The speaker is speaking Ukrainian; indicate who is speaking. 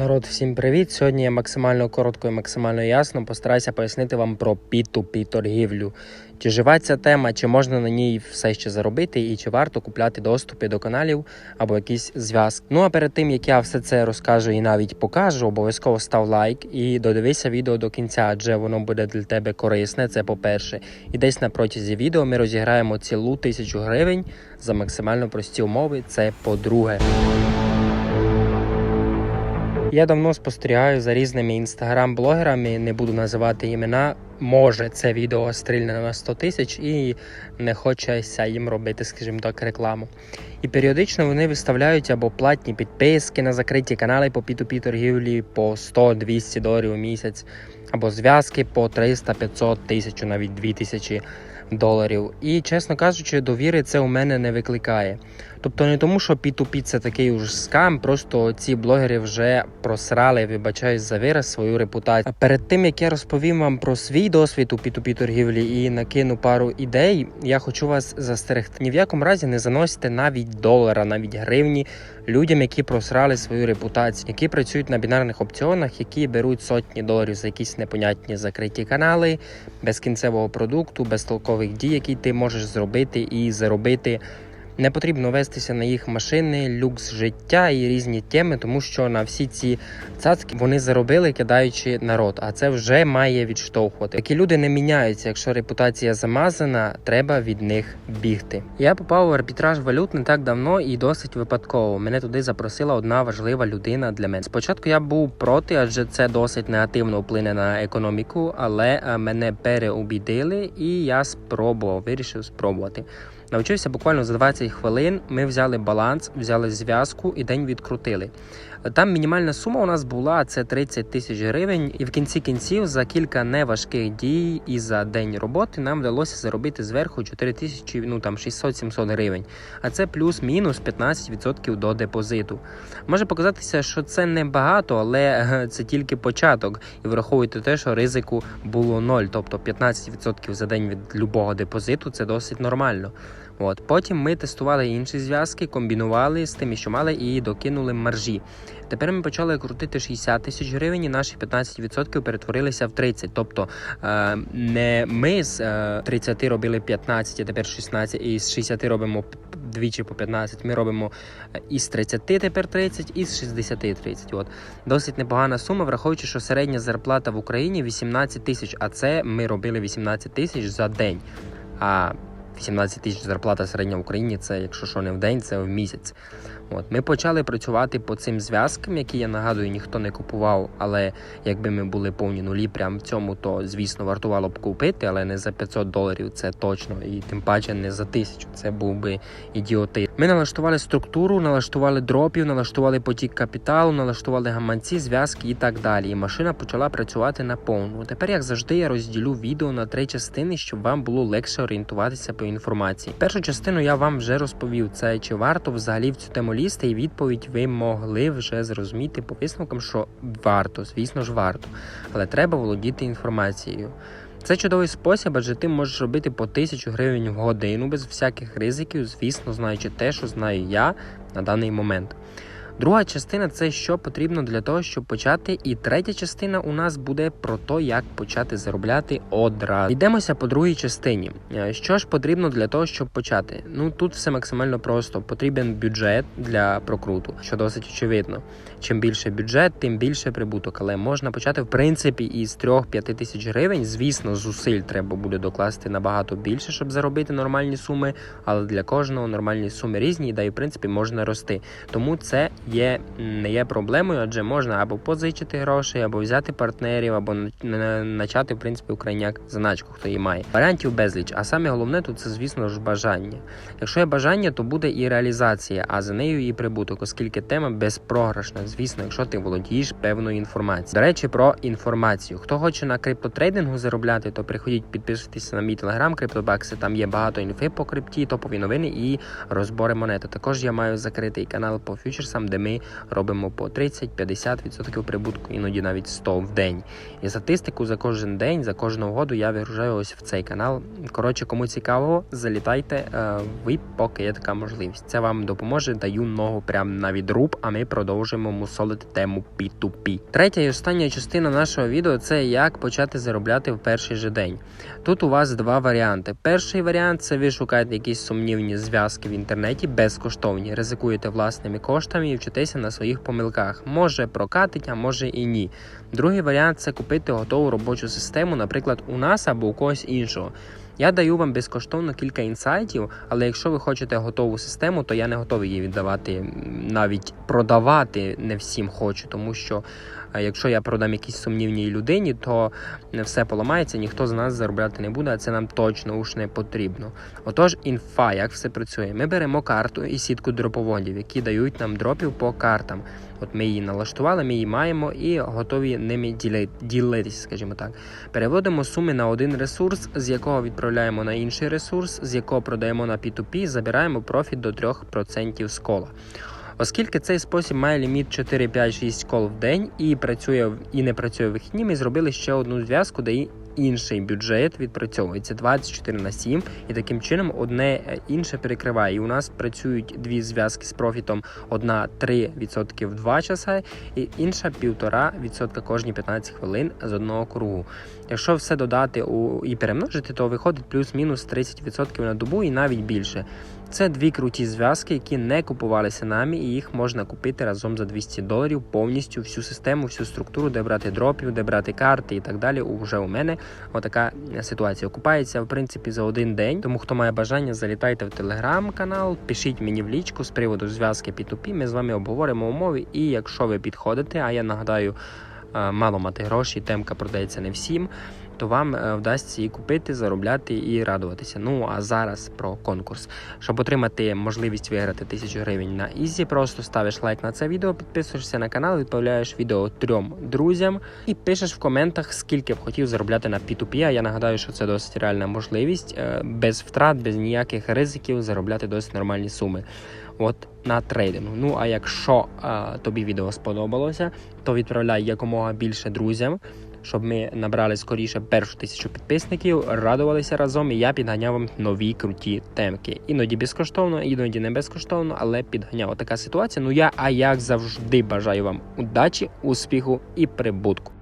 Speaker 1: Народ, всім привіт! Сьогодні я максимально коротко і максимально ясно постараюся пояснити вам про P2P торгівлю. Чи жива ця тема, чи можна на ній все ще заробити, і чи варто купляти доступи до каналів або якісь зв'язки. Ну а перед тим як я все це розкажу і навіть покажу, обов'язково став лайк і додивися відео до кінця, адже воно буде для тебе корисне. Це по-перше. І десь на протязі відео ми розіграємо цілу тисячу гривень за максимально прості умови. Це по-друге. Я давно спостерігаю за різними інстаграм-блогерами, не буду називати імена. Може, це відео стрільне на 100 тисяч і не хочеться їм робити, скажімо так, рекламу. І періодично вони виставляють або платні підписки на закриті канали по P2P торгівлі по 100-200 доларів у місяць, або зв'язки по 300, 500, 1000, навіть 2000 доларів. І, чесно кажучи, довіри це у мене не викликає. Тобто не тому, що P2P це такий уж скам, просто ці блогери вже просрали, вибачаюсь за вираз, свою репутацію. А перед тим як я розповім вам про свій досвід у P2P торгівлі і накину пару ідей, я хочу вас застерегти. Ні в якому разі не заносите навіть долара, навіть гривні людям, які просрали свою репутацію, які працюють на бінарних опціонах, які беруть сотні доларів за якісь непонятні закриті канали, без кінцевого продукту, без толкових дій, які ти можеш зробити і заробити. Не потрібно вестися на їх машини, люкс життя і різні теми, тому що на всі ці цацки вони заробили, кидаючи народ. А це вже має відштовхувати. Такі люди не міняються. Якщо репутація замазана, треба від них бігти. Я попав в арбітраж валют не так давно і досить випадково. Мене туди запросила одна важлива людина для мене. Спочатку я був проти, адже це досить негативно вплине на економіку, але е, мене переубідили, і я спробував, вирішив спробувати. Навчився буквально за 20 хвилин. Ми взяли баланс, взяли зв'язку і день відкрутили. Там мінімальна сума у нас була це 30 тисяч гривень, і в кінці кінців за кілька неважких дій і за день роботи нам вдалося заробити зверху 4 тисячі, ну там 600-700 гривень. А це плюс-мінус 15% до депозиту. Може показатися, що це не багато, але це тільки початок. І враховуйте те, що ризику було 0, тобто 15% за день від любого депозиту це досить нормально. От Потім ми тестували інші зв'язки, комбінували з тими, що мали, і докинули маржі. Тепер ми почали крутити 60 тисяч гривень, і наші 15% перетворилися в 30. Тобто е, не ми з е, 30 робили 15, а тепер 16, і з 60 робимо двічі по 15. Ми робимо із 30 тепер 30, і з 60 30. От досить непогана сума, враховуючи, що середня зарплата в Україні 18 тисяч, а це ми робили 18 тисяч за день. А 18 тисяч зарплата середня в Україні це, якщо що не в день, це в місяць. От Ми почали працювати по цим зв'язкам, які я нагадую, ніхто не купував. Але якби ми були повні нулі прямо в цьому, то звісно вартувало б купити, але не за 500 доларів, це точно, і тим паче не за тисячу. Це був би ідіоти. Ми налаштували структуру, налаштували дропів, налаштували потік капіталу, налаштували гаманці, зв'язки і так далі. І машина почала працювати на повну. Тепер, як завжди, я розділю відео на три частини, щоб вам було легше орієнтуватися по інформації. Першу частину я вам вже розповів це, чи варто взагалі в цю тему лізти, і відповідь ви могли вже зрозуміти по висновкам, що варто, звісно ж, варто, але треба володіти інформацією. Це чудовий спосіб, адже ти можеш робити по тисячу гривень в годину без всяких ризиків, звісно, знаючи те, що знаю я на даний момент. Друга частина це що потрібно для того, щоб почати. І третя частина у нас буде про те, як почати заробляти одразу. Йдемося по другій частині. Що ж потрібно для того, щоб почати? Ну тут все максимально просто. Потрібен бюджет для прокруту, що досить очевидно. Чим більше бюджет, тим більше прибуток. Але можна почати в принципі із 3-5 тисяч гривень. Звісно, зусиль треба буде докласти набагато більше, щоб заробити нормальні суми. Але для кожного нормальні суми різні, да і в принципі можна рости. Тому це є не є проблемою, адже можна або позичити гроші, або взяти партнерів, або начати в принципі україняк заначку, хто її має. Варіантів безліч. А саме головне тут це, звісно ж, бажання. Якщо є бажання, то буде і реалізація, а за нею і прибуток, оскільки тема безпрограшна. Звісно, якщо ти володієш певною інформацією. До речі, про інформацію. Хто хоче на криптотрейдингу заробляти, то приходіть підписуйтесь на мій телеграм, криптобакси. Там є багато інфи по крипті, топові новини і розбори монети. Також я маю закритий канал по фьючерсам, де ми робимо по 30-50% прибутку, іноді навіть 100 в день. І статистику за кожен день, за кожну угоду я вигружаю ось в цей канал. Коротше, кому цікаво, залітайте е, ви, поки є така можливість. Це вам допоможе. Даю ногу прямо на відруб, а ми продовжуємо мусолити тему P2P. Третя і остання частина нашого відео це як почати заробляти в перший же день. Тут у вас два варіанти. Перший варіант це ви шукаєте якісь сумнівні зв'язки в інтернеті безкоштовні, ризикуєте власними коштами і вчитеся на своїх помилках. Може прокатить, а може і ні. Другий варіант це купити готову робочу систему, наприклад, у нас або у когось іншого. Я даю вам безкоштовно кілька інсайтів, але якщо ви хочете готову систему, то я не готовий її віддавати, навіть продавати не всім хочу, тому що якщо я продам якійсь сумнівній людині, то все поламається, ніхто з нас заробляти не буде, а це нам точно уж не потрібно. Отож, інфа, як все працює. Ми беремо карту і сітку дроповодів, які дають нам дропів по картам. От ми її налаштували, ми її маємо і готові ними діли- ділитися, скажімо так. Переводимо суми на один ресурс, з якого відправляємо на інший ресурс, з якого продаємо на P2P, забираємо профіт до 3% з кола. Оскільки цей спосіб має ліміт 4, 5, 6 кол в день і працює і не працює в вихідні, ми зробили ще одну зв'язку, де інший бюджет відпрацьовується 24 на 7, і таким чином одне е, інше перекриває. І у нас працюють дві зв'язки з профітом: одна 3% в 2 часа, і інша 1,5% кожні 15 хвилин з одного кругу. Якщо все додати у і перемножити, то виходить плюс-мінус 30% на добу і навіть більше. Це дві круті зв'язки, які не купувалися нами, і їх можна купити разом за 200 доларів повністю всю систему, всю структуру, де брати дропів, де брати карти і так далі. Уже у мене отака ситуація. Окупається в принципі за один день. Тому хто має бажання, залітайте в телеграм-канал, пишіть мені в лічку з приводу зв'язки P2P, Ми з вами обговоримо умови. І якщо ви підходите, а я нагадаю, е, мало мати гроші, темка продається не всім. То вам е, вдасться її купити, заробляти і радуватися. Ну а зараз про конкурс. Щоб отримати можливість виграти 1000 гривень на Ізі, просто ставиш лайк на це відео, підписуєшся на канал, відправляєш відео трьом друзям і пишеш в коментах, скільки б хотів заробляти на P2P. А я нагадаю, що це досить реальна можливість е, без втрат, без ніяких ризиків заробляти досить нормальні суми. От на трейдингу. Ну а якщо е, тобі відео сподобалося, то відправляй якомога більше друзям щоб ми набрали скоріше першу тисячу підписників, радувалися разом, і я підганяв вам нові круті темки. Іноді безкоштовно, іноді не безкоштовно, але підганяв. Така ситуація. Ну я, а як завжди, бажаю вам удачі, успіху і прибутку.